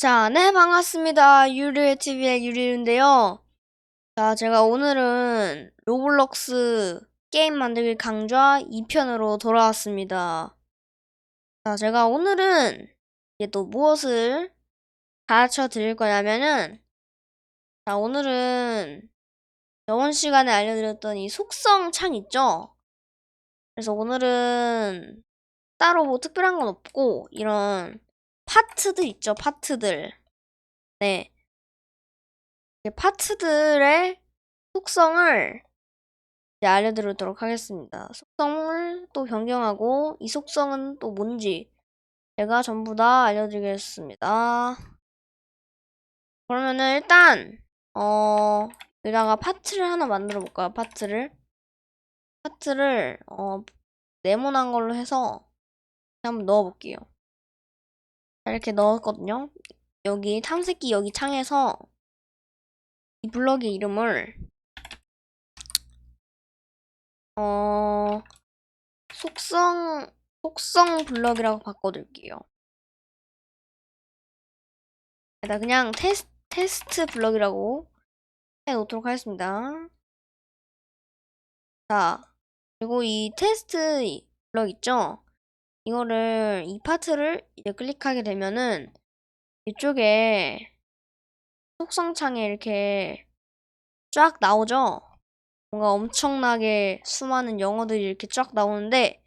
자, 네, 반갑습니다. 유리의 TV의 유리인데요. 자, 제가 오늘은 로블록스 게임 만들기 강좌 2편으로 돌아왔습니다. 자, 제가 오늘은 이제 또 무엇을 가르쳐 드릴 거냐면은, 자, 오늘은 저번 시간에 알려드렸던 이 속성 창 있죠? 그래서 오늘은 따로 뭐 특별한 건 없고, 이런 파트들 있죠, 파트들. 네. 이 파트들의 속성을 이제 알려드리도록 하겠습니다. 속성을 또 변경하고, 이 속성은 또 뭔지 제가 전부 다 알려드리겠습니다. 그러면은 일단, 어, 여기다가 파트를 하나 만들어 볼까요? 파트를. 파트를, 어, 네모난 걸로 해서 한번 넣어 볼게요. 이렇게 넣었거든요. 여기 탐색기 여기 창에서 이 블럭의 이름을 어 속성 속성 블럭이라고 바꿔둘게요. 나 그냥 테스, 테스트 블럭이라고 해놓도록 하겠습니다. 자, 그리고 이 테스트 블럭 있죠? 이거를 이 파트를 이제 클릭하게 되면은 이쪽에 속성 창에 이렇게 쫙 나오죠? 뭔가 엄청나게 수많은 영어들이 이렇게 쫙 나오는데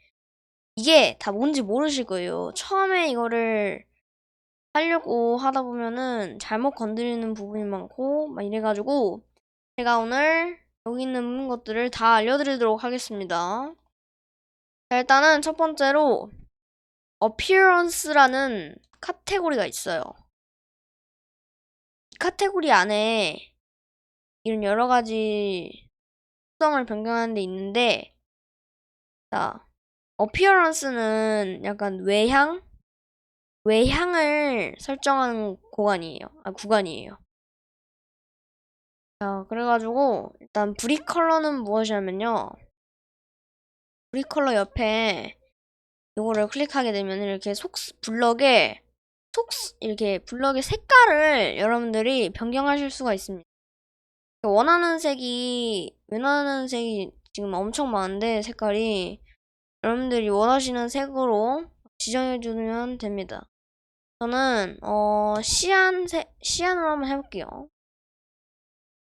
이게 다 뭔지 모르실 거예요. 처음에 이거를 하려고 하다 보면은 잘못 건드리는 부분이 많고 막 이래가지고 제가 오늘 여기 있는 것들을 다 알려드리도록 하겠습니다. 자, 일단은 첫 번째로 appearance라는 카테고리가 있어요. 이 카테고리 안에 이런 여러 가지 특성을 변경하는 데 있는데, 자, appearance는 약간 외향? 외향을 설정하는 구간이에요. 아, 구간이에요. 자, 그래가지고, 일단 브릭 컬러는 무엇이냐면요. 브릭 컬러 옆에 요거를 클릭하게 되면 이렇게 속 블럭에 속 이렇게 블럭의 색깔을 여러분들이 변경하실 수가 있습니다. 원하는 색이 원하는 색이 지금 엄청 많은데 색깔이 여러분들이 원하시는 색으로 지정해 주면 됩니다. 저는 어 시안 색 시안으로 한번 해볼게요.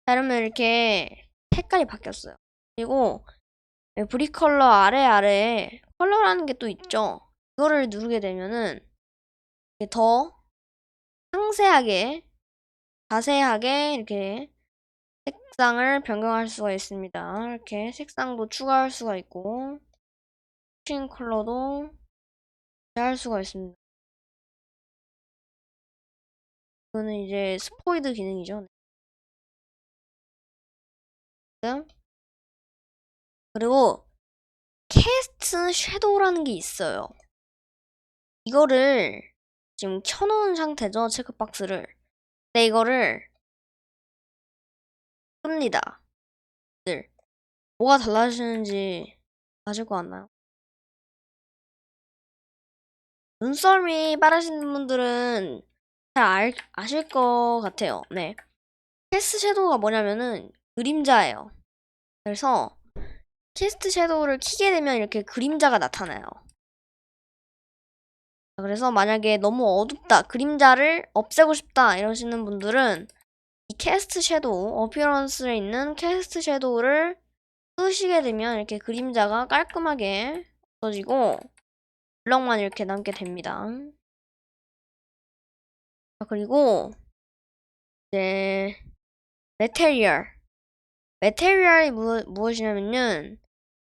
자, 그러면 이렇게 색깔이 바뀌었어요. 그리고 브릭 컬러 아래 아래에 컬러라는 게 또 있죠. 이거를 누르게 되면은 더 상세하게 자세하게 이렇게 색상을 변경할 수가 있습니다. 이렇게 색상도 추가할 수가 있고 스킨 컬러도 할 수가 있습니다. 이거는 이제 스포이드 기능이죠. 그리고 캐스트 섀도우라는 게 있어요. 이거를 지금 켜놓은 상태죠, 체크박스를. 근데 이거를 끕니다. 들 뭐가 달라지는지 아실 것 같나요? 눈썰미 빠르신 분들은 잘 알, 아실 것 같아요. 네. 캐스트 섀도우가 뭐냐면은 그림자예요. 그래서 캐스트 섀도우를 키게 되면 이렇게 그림자가 나타나요. 그래서 만약에 너무 어둡다, 그림자를 없애고 싶다 이러시는 분들은 이 캐스트 섀도우, 어피어런스에 있는 캐스트 섀도우를 쓰시게 되면 이렇게 그림자가 깔끔하게 없어지고 블럭만 이렇게 남게 됩니다. 그리고 이제 메테리얼 메테리얼이 무, 무엇이냐면은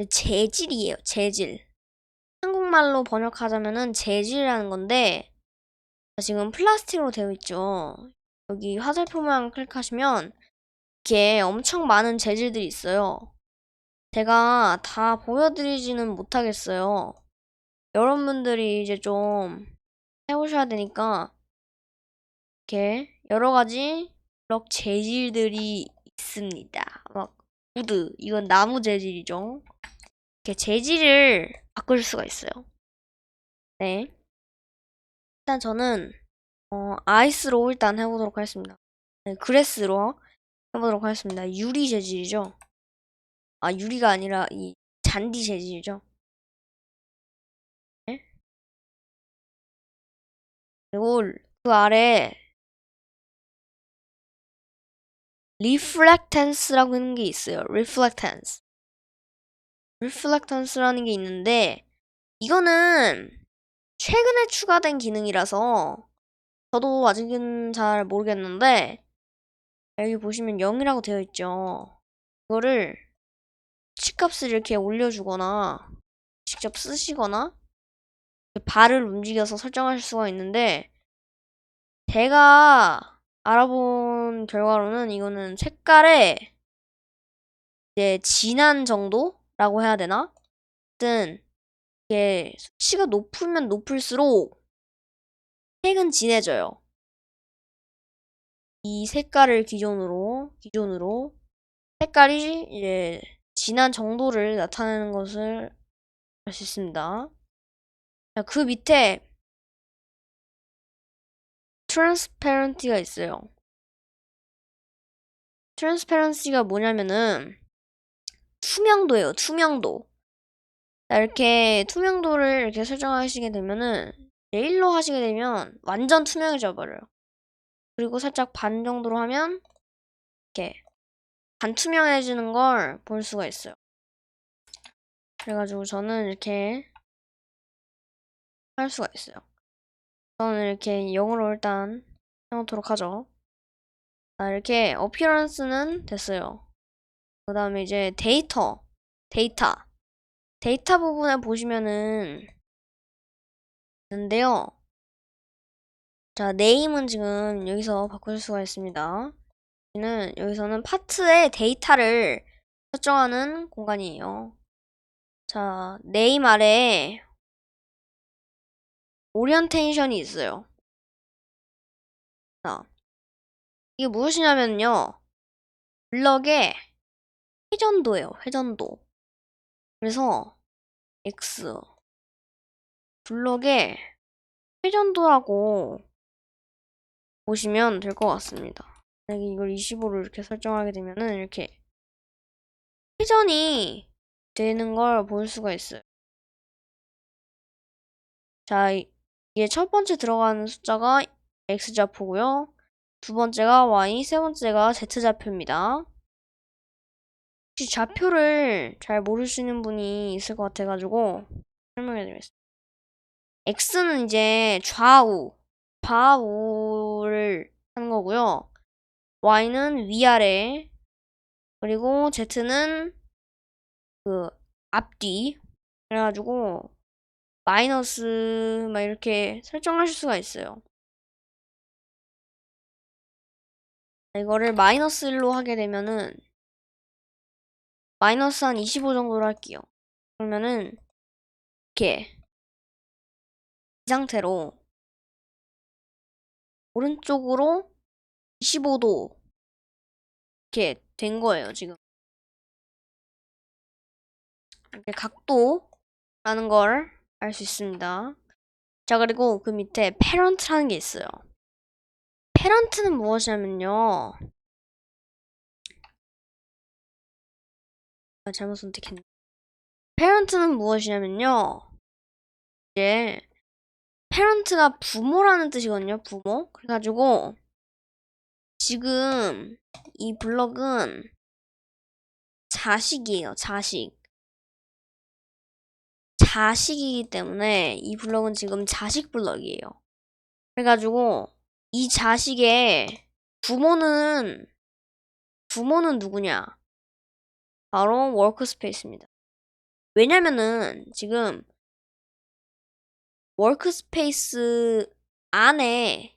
재질이에요. 재질. 한국말로 번역하자면은 재질이라는 건데 지금 플라스틱으로 되어 있죠. 여기 화살표 모양 클릭하시면 이렇게 엄청 많은 재질들이 있어요. 제가 다 보여드리지는 못하겠어요. 여러분들이 이제 좀 해보셔야 되니까 이렇게 여러 가지 블럭 재질들이 있습니다. 막 우드 이건 나무 재질이죠. 이렇게 재질을 바꿀 수가 있어요. 네. 일단 저는 어, 아이스로 일단 해보도록 하겠습니다. 네, 그레스로 해보도록 하겠습니다. 유리 재질이죠. 아, 유리가 아니라 이 잔디 재질이죠. 네? 그리고 그 아래 reflectance라고 하는 게 있어요. Reflectance라는 게 있는데 이거는 최근에 추가된 기능이라서 저도 아직은 잘 모르겠는데 여기 보시면 0이라고 되어 있죠. 이거를 치값을 이렇게 올려주거나 직접 쓰시거나 발을 움직여서 설정하실 수가 있는데 제가 알아본 결과로는 이거는 색깔의 이제 진한 정도 라고 해야 되나? 하여튼 이게 수치가 높으면 높을수록 색은 진해져요. 이 색깔을 기준으로 기준으로 색깔이 이제 진한 정도를 나타내는 것을 알 수 있습니다. 자, 그 밑에 transparent가 있어요. transparency가 뭐냐면은 투명도예요. 투명도. 자, 이렇게 투명도를 이렇게 설정하시게 되면은 레일로 하시게 되면 완전 투명해져 버려요. 그리고 살짝 반 정도로 하면 이렇게 반투명해지는 걸 볼 수가 있어요. 그래가지고 저는 이렇게 할 수가 있어요. 저는 이렇게 0으로 일단 해놓도록 하죠. 자, 이렇게 어피어런스는 됐어요. 그 다음에 이제 데이터, 데이터. 데이터 부분에 보시면은 있는데요. 자, 네임은 지금 여기서 바꿀 수가 있습니다. 여기는 여기서는 파트의 데이터를 설정하는 공간이에요. 자, 네임 아래에 오리언테이션이 있어요. 자, 이게 무엇이냐면요. 블럭의 회전도예요. 회전도. 그래서 X 블럭의 회전도라고 보시면 될 것 같습니다. 만약에 이걸 25로 이렇게 설정하게 되면은 이렇게 회전이 되는 걸 볼 수가 있어요. 자, 이게 첫 번째 들어가는 숫자가 X좌표고요. 두 번째가 Y, 세 번째가 Z좌표입니다. 혹시 좌표를 잘 모르시는 분이 있을 것 같아가지고 설명해 드리겠습니다. X는 이제 좌우, 좌우를 하는 거고요. Y는 위아래, 그리고 Z는 그 앞뒤. 그래가지고 마이너스 막 이렇게 설정하실 수가 있어요. 이거를 마이너스 1로 하게 되면은 마이너스 한 25 정도로 할게요. 그러면은 이렇게 이 상태로 오른쪽으로 25도 이렇게 된 거예요, 지금. 이렇게 각도라는 걸 알 수 있습니다. 자, 그리고 그 밑에 페런트라는 게 있어요. 페런트는 무엇이냐면요. 잘못 선택했네. 페런트는 무엇이냐면요. 이제 페런트가 부모라는 뜻이거든요. 부모. 그래가지고 지금 이 블럭은 자식이에요. 자식. 자식이기 때문에 이 블럭은 지금 자식 블럭이에요. 그래가지고 이 자식의 부모는 부모는 누구냐? 바로 워크스페이스입니다. 왜냐면은 지금 워크스페이스 안에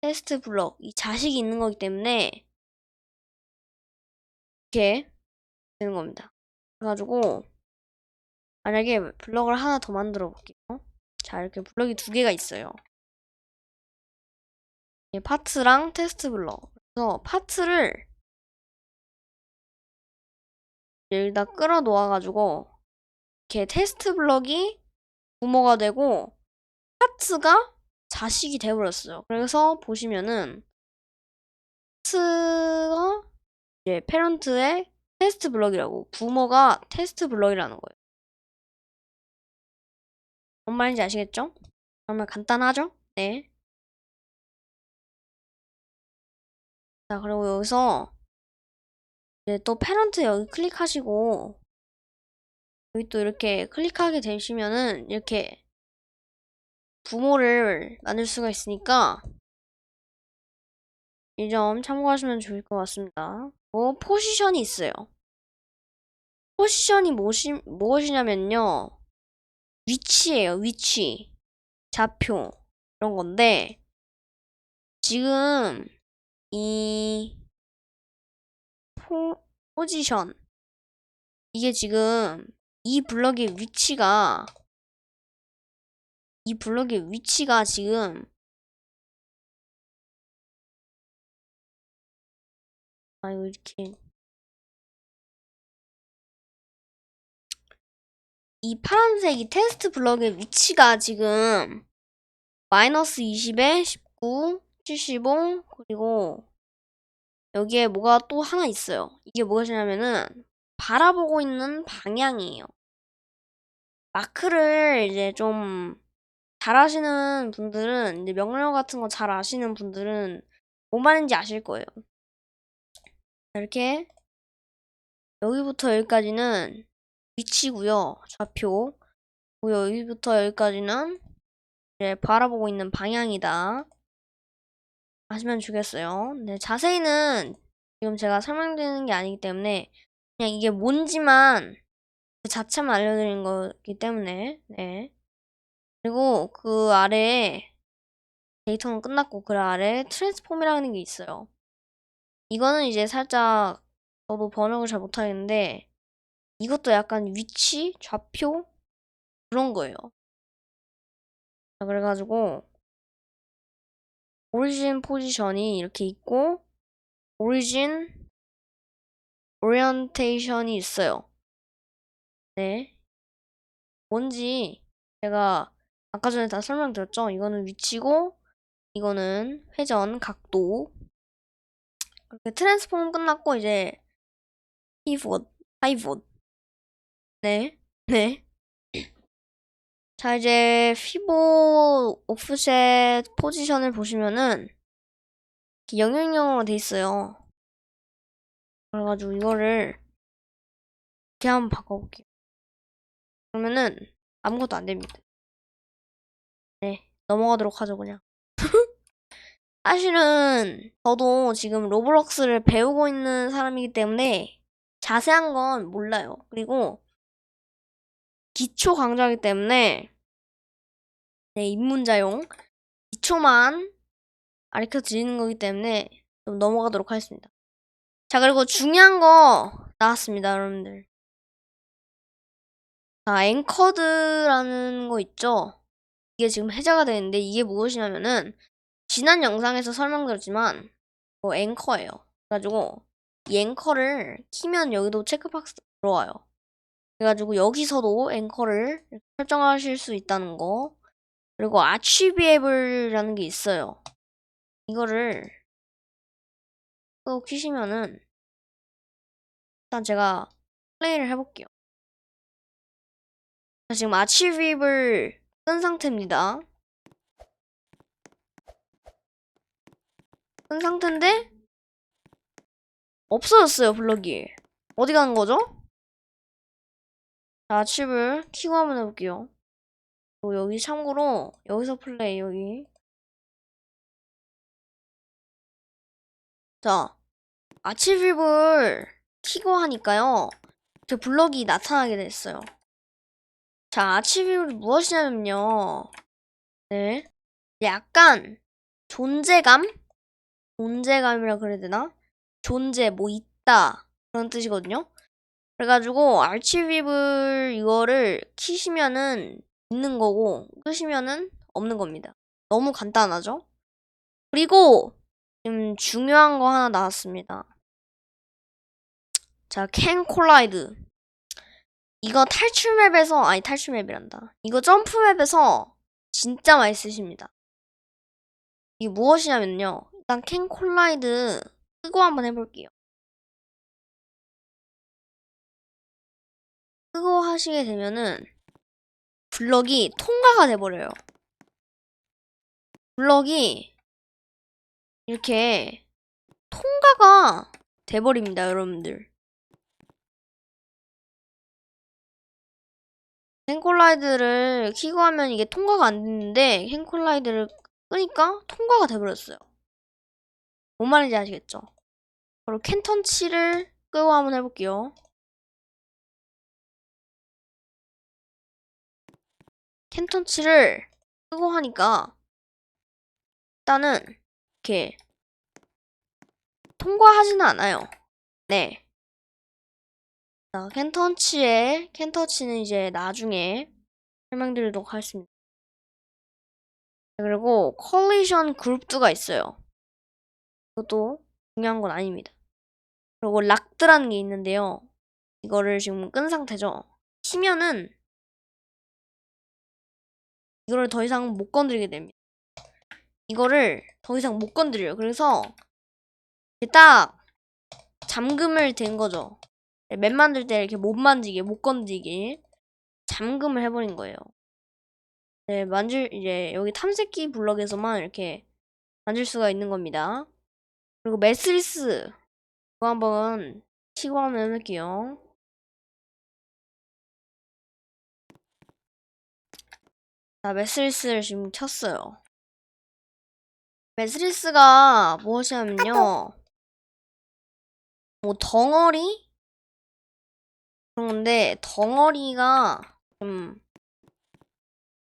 테스트 블럭 이 자식이 있는 거기 때문에 이렇게 되는 겁니다. 그래가지고 만약에 블럭을 하나 더 만들어 볼게요. 자 이렇게 블럭이 두 개가 있어요. 파트랑 테스트 블럭. 그래서 파트를 여기다 끌어 놓아가지고 이렇게 테스트 블럭이 부모가 되고 파트가 자식이 돼버렸어요. 그래서 보시면은 테스트가 이제 페런트의 테스트 블럭이라고 부모가 테스트 블럭이라는 거예요. 뭔 말인지 아시겠죠? 정말 간단하죠? 네. 자, 그리고 여기서 이제 또 페런트 여기 클릭하시고 여기 또 이렇게 클릭하게 되시면은 이렇게 부모를 만들 수가 있으니까 이 점 참고하시면 좋을 것 같습니다. 뭐 포지션이 있어요. 포지션이 무엇이, 무엇이냐면요. 위치예요, 위치. 좌표. 이런 건데, 지금, 이, 포, 포지션. 이게 지금, 이 블럭의 위치가, 이 블럭의 위치가 지금, 아, 이거 이렇게. 이 파란색 이 테스트 블럭의 위치가 지금 마이너스 20에 19, 75 그리고 여기에 뭐가 또 하나 있어요. 이게 무엇이냐면은 바라보고 있는 방향이에요. 마크를 이제 좀 잘하시는 분들은 이제 명령 같은 거 잘 아시는 분들은 뭔 말인지 아실 거예요. 이렇게 여기부터 여기까지는 위치고요. 좌표. 여기부터 여기까지는 이제 바라보고 있는 방향이다. 아시면 좋겠어요. 네, 자세히는 지금 제가 설명드리는 게 아니기 때문에 그냥 이게 뭔지만 그 자체만 알려드리는 거기 때문에 네. 그리고 그 아래에 데이터는 끝났고 그 아래에 트랜스폼이라는 게 있어요. 이거는 이제 살짝 저도 번역을 잘 못하겠는데 이것도 약간 위치, 좌표 그런 거예요. 자, 그래가지고 오리진 포지션이 이렇게 있고 오리진 오리엔테이션이 있어요. 네. 뭔지 제가 아까 전에 다 설명드렸죠? 이거는 위치고 이거는 회전, 각도 그렇게 트랜스폼 끝났고 이제 피봇, 하이봇 네, 네. 자, 이제 피보 오프셋 포지션을 보시면은 영역형으로 돼 있어요. 그래가지고 이거를 이렇게 한번 바꿔볼게요. 그러면은 아무것도 안 됩니다. 네, 넘어가도록 하죠, 그냥. 사실은 저도 지금 로블록스를 배우고 있는 사람이기 때문에 자세한 건 몰라요. 그리고 기초 강좌이기 때문에 네, 입문자용 기초만 가르쳐 드리는 거기 때문에 좀 넘어가도록 하겠습니다. 자, 그리고 중요한 거 나왔습니다, 여러분들. 자, 앵커드라는 거 있죠? 이게 지금 해제가 되는데 이게 무엇이냐면은 지난 영상에서 설명드렸지만 뭐 앵커예요. 그래가지고 이 앵커를 키면 여기도 체크박스 들어와요. 그래가지고 여기서도 앵커를 설정하실 수 있다는 거. 그리고 아치비에블이라는 게 있어요. 이거를 또 키시면은 일단 제가 플레이를 해볼게요. 자, 지금 아치비블 끈 상태입니다. 끈 상태인데 없어졌어요 블럭이. 어디 간 거죠? 자, 칩을 키고 한번 해볼게요. 여기 참고로 여기서 플레이 여기. 자, 아치뷰를 키고 하니까요. 제 블럭이 나타나게 됐어요. 자, 아치뷰이 무엇이냐면요. 네. 약간 존재감? 존재감이라 그래야 되나? 존재, 뭐 있다. 그런 뜻이거든요. 그래가지고 알치비블 이거를 키시면은 있는 거고 끄시면은 없는 겁니다. 너무 간단하죠? 그리고 지금 중요한 거 하나 나왔습니다. 자, 캔 콜라이드. 이거 탈출 맵에서 아니 탈출 맵이란다. 이거 점프 맵에서 진짜 많이 쓰십니다. 이게 무엇이냐면요. 일단 캔 콜라이드 끄고 한번 해볼게요. 끄고 하시게 되면은 블럭이 통과가 돼버려요. 블럭이 이렇게 통과가 돼버립니다, 여러분들. 캔콜라이드를 키고 하면 이게 통과가 안 됐는데 캔콜라이드를 끄니까 통과가 돼버렸어요. 뭔 말인지 아시겠죠? 그리고 캔턴치를 끄고 한번 해볼게요. 캔턴치를 끄고 하니까 일단은 이렇게 통과하지는 않아요. 네. 자, 캔턴치에 캔터치는 이제 나중에 설명드리도록 하겠습니다. 그리고 컬리션 그룹도가 있어요. 그것도 중요한 건 아닙니다. 그리고 락드라는 게 있는데요. 이거를 지금 끈 상태죠. 키면은 이거를 더 이상 못 건드리게 됩니다. 이거를 더 이상 못 건드려요. 그래서 딱 잠금을 된 거죠. 맵 만들 때 이렇게 못 만지게, 못 건드리게 잠금을 해버린 거예요. 네, 만질, 이제 여기 탐색기 블럭에서만 이렇게 만질 수가 있는 겁니다. 그리고 매스리스 이거 한번 치고 한번 해볼게요. 자, 매스리스를 지금 켰어요. 매스리스가 무엇이냐면요. 뭐 덩어리? 그런데 덩어리가 좀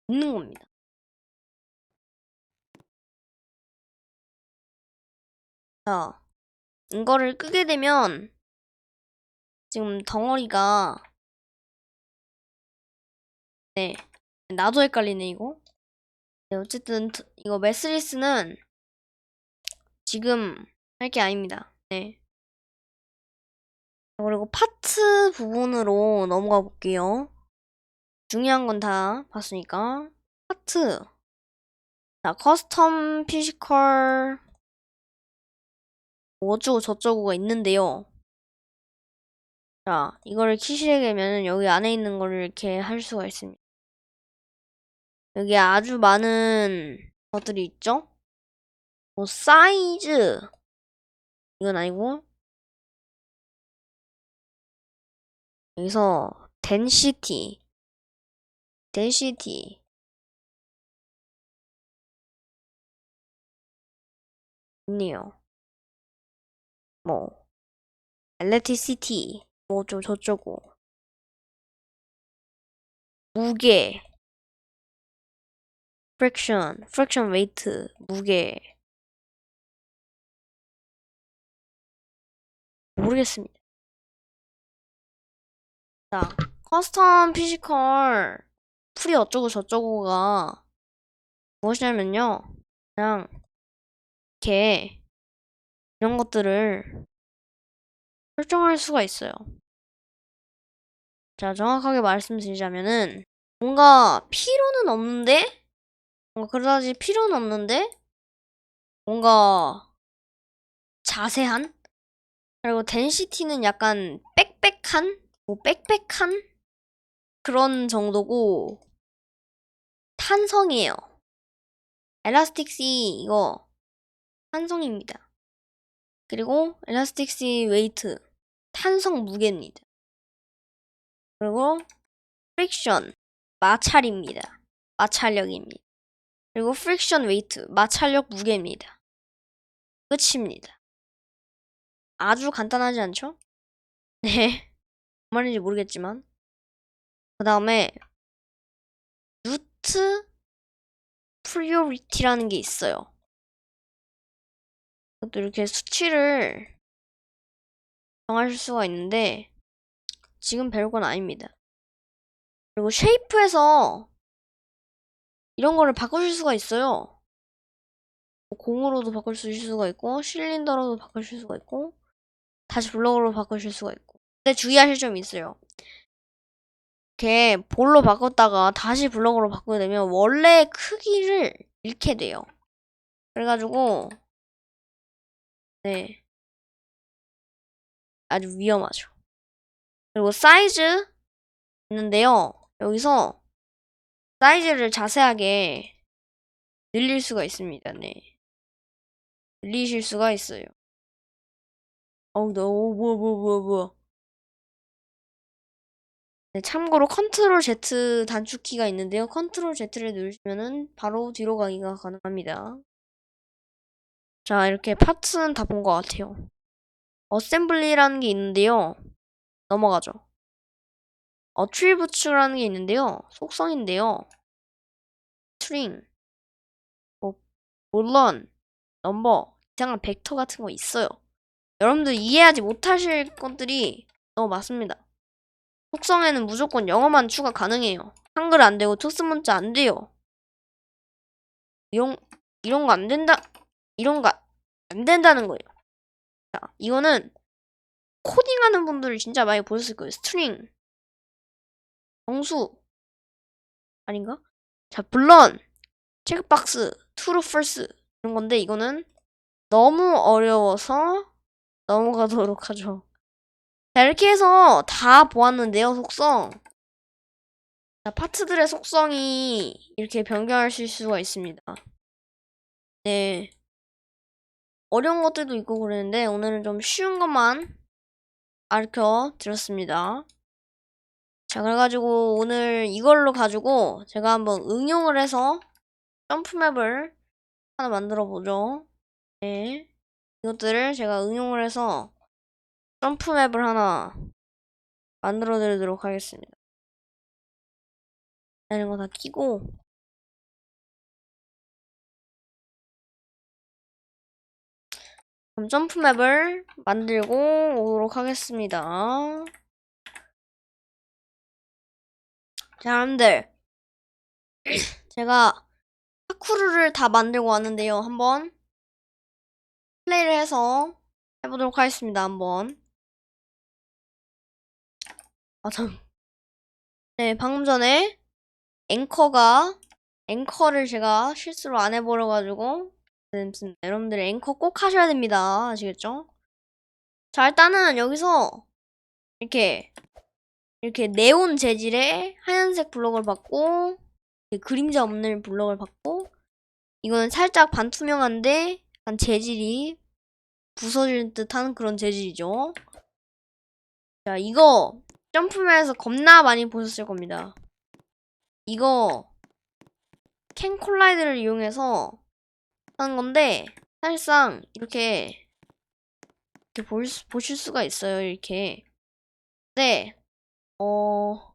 있는 겁니다. 자, 이거를 끄게 되면 지금 덩어리가 네 나도 헷갈리네 이거. 네, 어쨌든 이거 매스리스는 지금 할 게 아닙니다. 네. 그리고 파트 부분으로 넘어가 볼게요. 중요한 건 다 봤으니까. 파트. 자, 커스텀 피지컬. 뭐 어쩌고 저쩌고가 있는데요. 자, 이거를 키시게 되면 여기 안에 있는 거를 이렇게 할 수가 있습니다. 여기 아주 많은 것들이 있죠? 뭐, 사이즈. 이건 아니고, 여기서 density, density 있네요. 뭐 electricity 뭐좀 저쩌고 무게 friction, friction weight 무게 모르겠습니다. 자, 커스텀 피지컬 풀이 어쩌고 저쩌고가 무엇이냐면요. 그냥 이렇게 이런 것들을 설정할 수가 있어요. 자, 정확하게 말씀드리자면은 뭔가 필요는 없는데 뭔가 그다지 필요는 없는데 뭔가 자세한 그리고 덴시티는 약간 빽빽한 뭐 빽빽한 그런 정도고 탄성이에요. 엘라스틱시 이거 탄성입니다. 그리고 엘라스틱시 웨이트 탄성 무게입니다. 그리고 프릭션 마찰입니다. 마찰력입니다. 그리고 프릭션 웨이트 마찰력 무게입니다. 끝입니다. 아주 간단하지 않죠? 네. 뭔 말인지 모르겠지만 그 다음에 루트 프리오리티라는 게 있어요. 또 이렇게 수치를 정하실 수가 있는데 지금 배울 건 아닙니다. 그리고 쉐이프에서 이런 거를 바꾸실 수가 있어요. 뭐 공으로도 바꾸실 수가 있고 실린더로도 바꾸실 수가 있고 다시 블럭으로 바꾸실 수가 있고 근데 주의하실 점이 있어요. 이렇게 볼로 바꿨다가 다시 블럭으로 바꾸게 되면 원래 크기를 잃게 돼요. 그래가지고 네 아주 위험하죠. 그리고 사이즈 있는데요. 여기서 사이즈를 자세하게 늘릴 수가 있습니다. 네. 늘리실 수가 있어요. 어우, 너, 어, 뭐야, 뭐야, 뭐야, 뭐야. 네, 참고로 컨트롤 Z 단축키가 있는데요. 컨트롤 Z를 누르시면은 바로 뒤로 가기가 가능합니다. 자, 이렇게 파츠는 다 본 것 같아요. 어셈블리라는 게 있는데요. 넘어가죠. 어트리부츠라는 게 있는데요. 속성인데요. 스트링, 뭐, 물론, 넘버, 이상한 벡터 같은 거 있어요. 여러분들 이해하지 못하실 것들이 너무 많습니다. 속성에는 무조건 영어만 추가 가능해요. 한글 안 되고 특수 문자 안 돼요. 이런, 이런 거 안 된다, 이런 거 안 된다는 거예요. 자, 이거는 코딩하는 분들 진짜 많이 보셨을 거예요. 스트링, 정수, 아닌가? 자, 물론, 체크박스, true, false 이런 건데 이거는 너무 어려워서 넘어가도록 하죠. 자, 이렇게 해서 다 보았는데요, 속성. 자, 파트들의 속성이 이렇게 변경하실 수가 있습니다. 네. 어려운 것들도 있고 그러는데 오늘은 좀 쉬운 것만 가르쳐 드렸습니다. 자, 그래가지고 오늘 이걸로 가지고 제가 한번 응용을 해서 점프맵을 하나 만들어 보죠. 네. 이것들을 제가 응용을 해서 점프맵을 하나 만들어 드리도록 하겠습니다. 이런 거 다 끼고 그럼 점프맵을 만들고 오도록 하겠습니다. 자, 여러분들. 제가 파쿠르를 다 만들고 왔는데요. 한번 플레이를 해서 해보도록 하겠습니다. 한번. 아, 참. 네, 방금 전에 앵커가 앵커를 제가 실수로 안 해버려 가지고 네, 여러분들 앵커 꼭 하셔야 됩니다. 아시겠죠? 자, 일단은 여기서 이렇게 이렇게 네온 재질의 하얀색 블럭을 받고 그림자 없는 블럭을 받고 이거는 살짝 반투명한데 약간 재질이 부서질 듯한 그런 재질이죠. 자, 이거 점프맨에서 겁나 많이 보셨을 겁니다. 이거 캔 콜라이드를 이용해서 하는 건데 사실상 이렇게 이렇게 볼 수, 보실 수가 있어요. 이렇게. 네. 어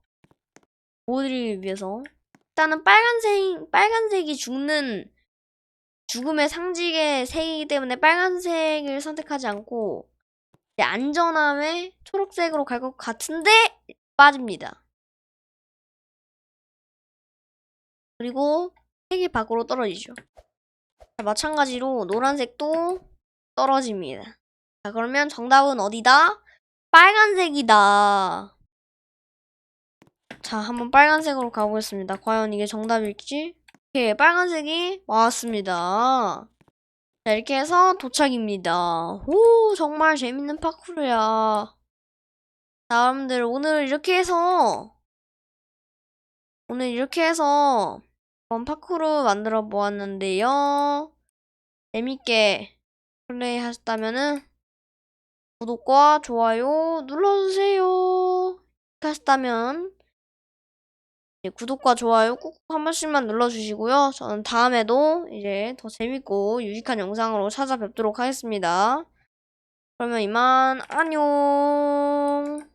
보여드리기 위해서 일단은 빨간색 빨간색이 죽는 죽음의 상징의 색이기 때문에 빨간색을 선택하지 않고 안전함에 초록색으로 갈 것 같은데 빠집니다. 그리고 색이 밖으로 떨어지죠. 자, 마찬가지로 노란색도 떨어집니다. 자, 그러면 정답은 어디다? 빨간색이다. 자, 한번 빨간색으로 가보겠습니다. 과연 이게 정답일지? 이렇게 빨간색이 왔습니다. 자, 이렇게 해서 도착입니다. 오, 정말 재밌는 파쿠르야. 자, 여러분들, 오늘 이렇게 해서, 오늘 이렇게 해서, 한번 파쿠르 만들어 보았는데요. 재밌게 플레이 하셨다면은, 구독과 좋아요 눌러주세요. 하셨다면, 이제 구독과 좋아요 꾹꾹 한 번씩만 눌러주시고요. 저는 다음에도 이제 더 재밌고 유익한 영상으로 찾아뵙도록 하겠습니다. 그러면 이만 안녕.